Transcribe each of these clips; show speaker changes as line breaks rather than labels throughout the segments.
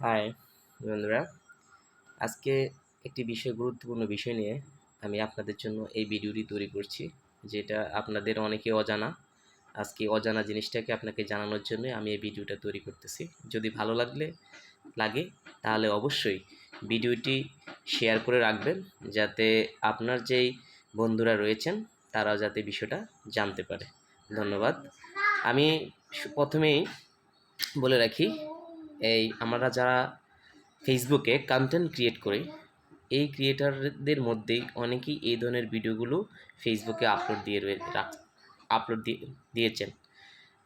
High, বন্ধুরা। আজকে একটি বিষয়, গুরুত্বপূর্ণ বিষয় নিয়ে আমি আপনাদের জন্য এই ভিডিওটি তৈরি করছি, যেটা আপনাদের অনেকে অজানা। আজকে অজানা জিনিসটাকে আপনাকে জানানোর জন্য আমি এই ভিডিওটা তৈরি করতেছি। যদি ভালো লাগলে, লাগে, তাহলে অবশ্যই ভিডিওটি শেয়ার করে রাখবেন, যাতে আপনার যেই বন্ধুরা রয়েছেন, তারাও যাতে বিষয়টা জানতে পারে। ধন্যবাদ। আমি প্রথমেই বলে রাখি এই আমরা যারা ফেসবুকে কন্টেন্ট ক্রিয়েট করি, এই ক্রিয়েটারদের মধ্যেই অনেকেই এই ধরনের ভিডিওগুলো ফেসবুকে আপলোড দিয়ে আপলোড দিয়ে, দিয়েছেন।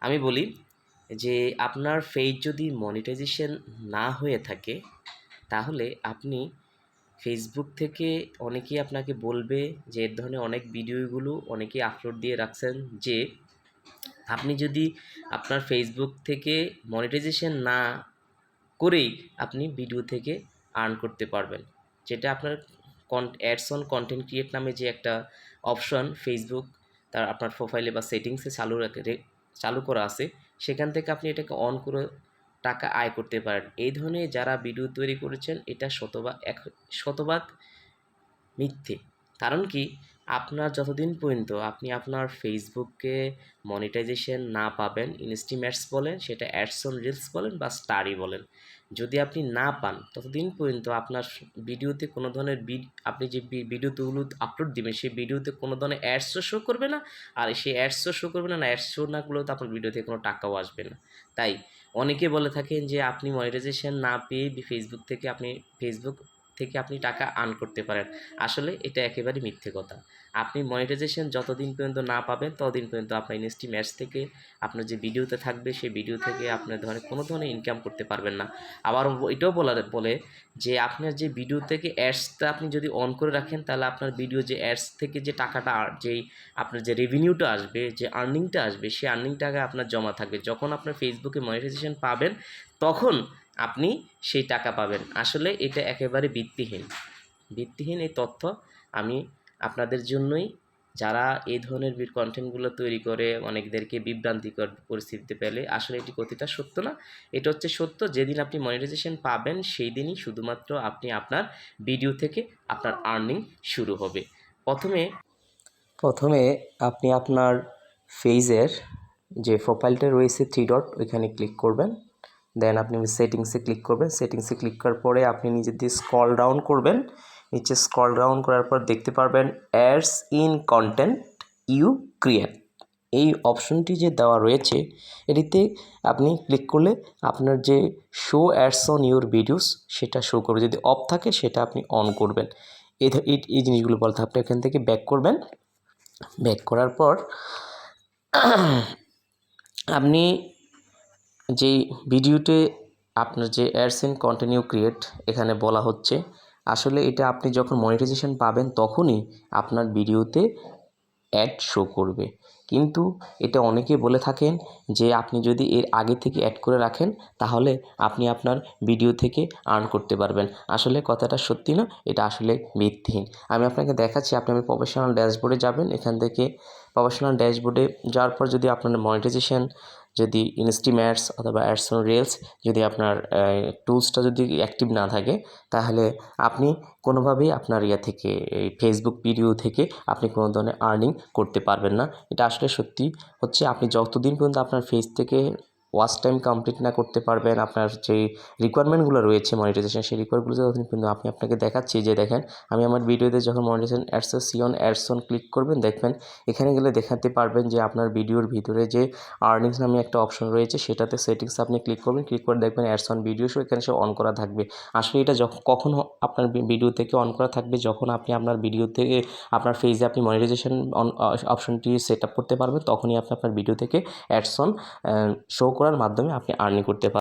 আমি বলি যে, আপনার পেজ যদি মনিটাইজেশন না হয়ে থাকে, তাহলে আপনি ফেসবুক থেকে অনেকেই আপনাকে বলবে যে, এর ধরনের অনেক ভিডিওগুলো অনেকেই আপলোড দিয়ে রাখছেন যে, আপনি যদি আপনার ফেসবুক থেকে মনিটাইজেশন না করেই আপনি ভিডিও থেকে আর্ন করতে পারবেন। যেটা আপনার কন অ্যাডস অন কন্টেন্ট ক্রিয়েট নামে যে একটা অপশন ফেসবুক তার আপনার প্রোফাইলে বা সেটিংসে চালু রাখে চালু করা আছে, সেখান থেকে আপনি এটাকে অন করে টাকা আয় করতে পারেন। এই ধরনের যারা ভিডিও তৈরি করেছেন, এটা শতভাগ, এক, শতভাগ মিথ্যে। কারণ কি? আপনার যতদিন পর্যন্ত আপনি আপনার ফেসবুককে মনিটাইজেশন না পাবেন ইনস্টিমেটস বলেন, সেটা অ্যাডস অন রিলস বলেন বা স্টারি বলেন, যদি আপনি না পান, ততদিন পর্যন্ত আপনার ভিডিওতে কোনো ধরনের আপনি যে ভিডিওগুলো আপলোড দিবেন, সেই ভিডিওতে কোনো ধরনের অ্যাডসও শো করবে না, আর সেই অ্যাডসও শো করবে না না অ্যাডস শো না করলেও তো আপনার ভিডিওতে কোনো টাকাও আসবে না। তাই অনেকে বলে থাকেন যে, আপনি মনিটাইজেশন না পেয়ে ফেসবুক থেকে আপনি ফেসবুক থেকে আপনি টাকা আর্ন করতে পারেন। আসলে এটা একেবারে মিথ্যে কথা। আপনি মনিটাইজেশন যতদিন পর্যন্ত না পাবেন, ততদিন পর্যন্ত আপনার ইনস্টি ম্যাচ থেকে আপনার যে ভিডিওতে থাকবে, সেই ভিডিও থেকে আপনার ধরনের কোনো ধরনের ইনকাম করতে পারবেন না। আবার এটাও বলা বলে যে আপনার যে ভিডিও থেকে অ্যাডসটা আপনি যদি অন করে রাখেন, তাহলে আপনার ভিডিও যে অ্যাডস থেকে যে টাকাটা যেই আপনার যে রেভিনিউটা আসবে, যে আর্নিংটা আসবে, সেই আর্নিংটাকে আপনার জমা থাকবে। যখন আপনার ফেসবুকে মনিটাইজেশন পাবেন তখন আপনি সেই টাকা পাবেন। আসলে এটা একেবারে ভিত্তিহীন। ভিত্তিহীন এই তথ্য আমি আপনাদের জন্যই। যারা এই ধরনের কন্টেন্টগুলো তৈরি করে, অনেকদেরকে বিভ্রান্তিকর পরিস্থিতিতে পেলে আসলে এটি কথিতা সত্য না? এটা হচ্ছে সত্য, যেদিন আপনি মনিটাইজেশন পাবেন, সেই দিনই শুধুমাত্র আপনি আপনার ভিডিও থেকে আপনার আর্নিং শুরু হবে। প্রথমে প্রথমে আপনি আপনার ফেজের যে প্রোফাইলটা রয়েছে থ্রি ডট ওইখানে ক্লিক করবেন। দেন আপনি সেটিংসে ক্লিক করবেন। সেটিংসে ক্লিক করার পরে আপনি নিজে দিয়ে স্ক্রল ডাউন করবেন। নিচে স্কল ডাউন করার পর দেখতে পারবেন ads in content you create এই অপশনটি যে দেওয়া রয়েছে, এটিতে আপনি ক্লিক করলে আপনার যে show ads on your videos সেটা শো করবে। যদি অফ থাকে, সেটা আপনি অন করবেন। এই এই জিনিসগুলো বলতে আপনি এখান থেকে ব্যাক করবেন। ব্যাক করার পর আপনি যেই ভিডিওতে আপনার যে অ্যাডস ইন কন্টিনিউ ক্রিয়েট এখানে বলা হচ্ছে, আসলে এটা আপনি যখন মনিটাইজেশন পাবেন তখনই আপনার ভিডিওতে অ্যাড শো করবে। কিন্তু এটা অনেকে বলে থাকেন যে আপনি যদি এর আগে থেকে অ্যাড করে রাখেন, তাহলে আপনি আপনার ভিডিও থেকে আর্ন করতে পারবেন। আসলে কথাটা সত্যি না, এটা আসলে ভিত্তিহীন আমি আপনাকে দেখাচ্ছি, আপনি আমি প্রফেশনাল ড্যাশবোর্ডে যাবেন, এখান থেকে প্রফেশনাল ড্যাশবোর্ডে যাওয়ার পর যদি আপনার মনিটাইজেশন যদি ইনস্টিম্যাটস অথবা অ্যাডসন রিলস যদি আপনার টুলসটা যদি অ্যাক্টিভ না থাকে, তাহলে আপনি কোনোভাবেই আপনার ইয়া থেকে, এই ফেসবুক পিডিও থেকে আপনি কোনো ধরনের আর্নিং করতে পারবেন না। এটা আসলে সত্যি হচ্ছে, আপনি যতদিন পর্যন্ত আপনার ফেস থেকে ওয়াচ টাইম কমপ্লিট না করতে পারবেন, আপনার যে রিকোয়ারমেন্টগুলো রয়েছে মনিটাইজেশন সেই রিকোয়ারগুলো যতদিন পর্যন্ত আপনি আপনাকে দেখাচ্ছি, যে দেখেন, আমি আমার ভিডিওতে যখন মনিটাইজেশন অ্যাডস সিওন অ্যাডসন ক্লিক করবেন, দেখবেন, এখানে গেলে দেখাতে পারবেন যে আপনার ভিডিওর ভিতরে যে আর্নিংস নামে একটা অপশন রয়েছে, সেটাতে সেটিংস আপনি ক্লিক করবেন ক্লিক করে দেখবেন অ্যাডস অন ভিডিও শো এখানে সে অন করা থাকবে। আসলে এটা যখন, কখন আপনার ভিডিও থেকে অন করা থাকবে, যখন আপনি আপনার ভিডিও থেকে, আপনার ফেজে আপনি মনিটাইজেশন অপশনটি সেট আপ করতে পারবেন, তখনই আপনি আপনার ভিডিও থেকে অ্যাডস অন শো করার মাধ্যমে আপনি আর্নিং করতে পারবেন।